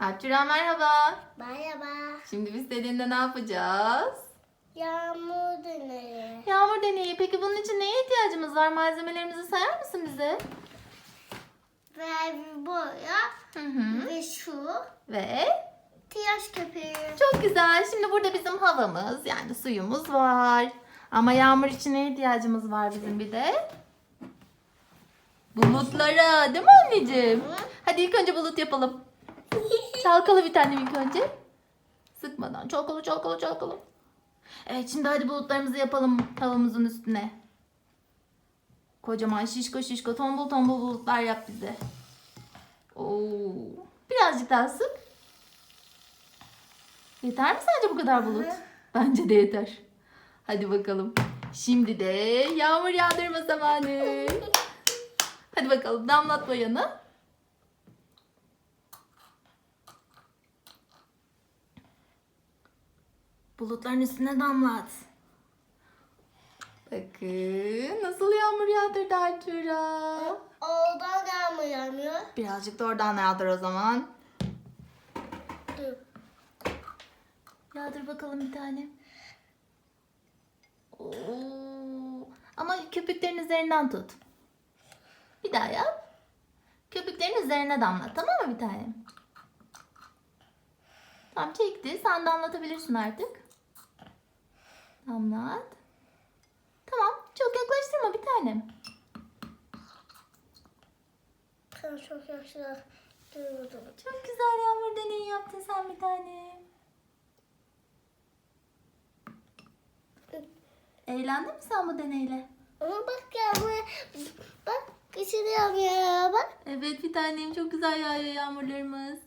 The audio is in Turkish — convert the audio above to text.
Artura merhaba. Merhaba. Şimdi biz seninle ne yapacağız? Yağmur deneyi. Yağmur deneyi. Peki bunun için neye ihtiyacımız var? Malzemelerimizi sayar mısın bize? Ve boya Hı hı. ve şu Ve tıraş köpüğü. çok güzel. Şimdi burada bizim havamız yani suyumuz var. Ama yağmur için neye ihtiyacımız var bizim bir de? Bulutlara değil mi anneciğim? Hadi ilk önce bulut yapalım. Çalkala bir tane ilk önce. Sıkmadan. Çalkala çalkala çalkala. Evet şimdi hadi bulutlarımızı yapalım havamızın üstüne. Kocaman şişko şişko tombul tombul bulutlar yap bize. Oo. Birazcık daha sık. Yeter mi sence bu kadar bulut? Bence de yeter. Hadi bakalım. Şimdi de yağmur yağdırma zamanı. Hadi bakalım damlat boyanı. Bulutların üstüne damlat. Bakın nasıl yağmur yağdırdı Artura. Oradan yağmur yağmıyor. Birazcık da oradan yağdır o zaman. Dur. Yağdır bakalım bir tane. Oo. Ama köpüklerin üzerinden tut. Bir daha yap. Köpüklerin üzerine damlat tamam mı bir tane? Tamam çekti. Sen damlatabilirsin artık. Damlat. Tamam. Çok yaklaştırma bir tanem. Ben çok yaşlı durdum. Çok güzel yağmur deneyi yaptın sen bir tane. Eğlendin mi sen bu deneyle? Ama bak yağmur. Bak içine yağmıyor bak. Evet bir tanem çok güzel yağıyor yağmurlarımız.